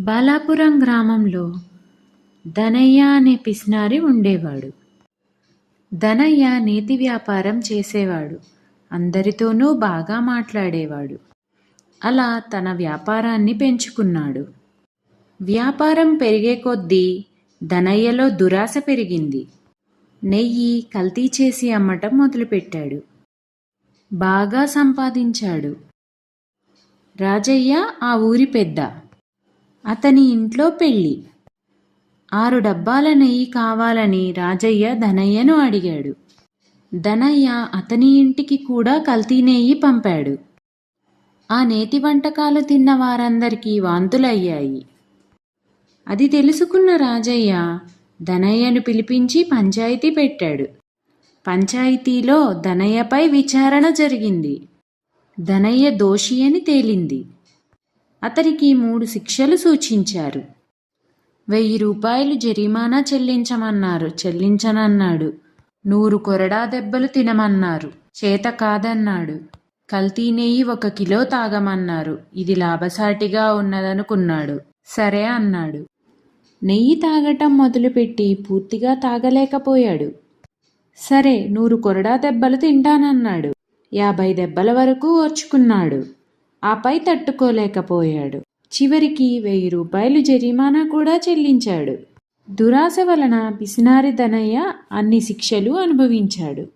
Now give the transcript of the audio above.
బాలాపురం గ్రామంలో ధనయ్య అనే పిసినారి ఉండేవాడు. ధనయ్య నేతి వ్యాపారం చేసేవాడు. అందరితోనూ బాగా మాట్లాడేవాడు. అలా తన వ్యాపారాన్ని పెంచుకున్నాడు. వ్యాపారం పెరిగే కొద్దీ ధనయ్యలో దురాశ పెరిగింది. నెయ్యి కల్తీ చేసి అమ్మటం మొదలుపెట్టాడు. బాగా సంపాదించాడు. రాజయ్య ఆ ఊరి పెద్ద. అతని ఇంట్లో పెళ్ళి. ఆరు డబ్బాల నెయ్యి కావాలని రాజయ్య ధనయ్యను అడిగాడు. ధనయ్య అతని ఇంటికి కూడా కల్తీ నెయ్యి పంపాడు. ఆ నేతి వంటకాలు తిన్న వారందరికీ వాంతులయ్యాయి. అది తెలుసుకున్న రాజయ్య ధనయ్యను పిలిపించి పంచాయతీ పెట్టాడు. పంచాయతీలో ధనయ్యపై విచారణ జరిగింది. ధనయ్య దోషి అని తేలింది. అతనికి మూడు శిక్షలు సూచించారు. వెయ్యి రూపాయలు జరిమానా చెల్లించమన్నారు. చెల్లించనన్నాడు. నూరు కొరడా దెబ్బలు తినమన్నారు. చేత కాదన్నాడు. కల్తీ నెయ్యి ఒక కిలో తాగమన్నారు. ఇది లాభసాటిగా ఉన్నదనుకున్నాడు. సరే అన్నాడు. నెయ్యి తాగటం మొదలుపెట్టి పూర్తిగా తాగలేకపోయాడు. సరే నూరు కొరడా దెబ్బలు తింటానన్నాడు. యాభై దెబ్బల వరకు ఓర్చుకున్నాడు. ఆపై తట్టుకోలేకపోయాడు. చివరికి వెయ్యి రూపాయలు జరిమానా కూడా చెల్లించాడు. దురాశ వలన పిసినారి ధనయ్య అన్ని శిక్షలు అనుభవించాడు.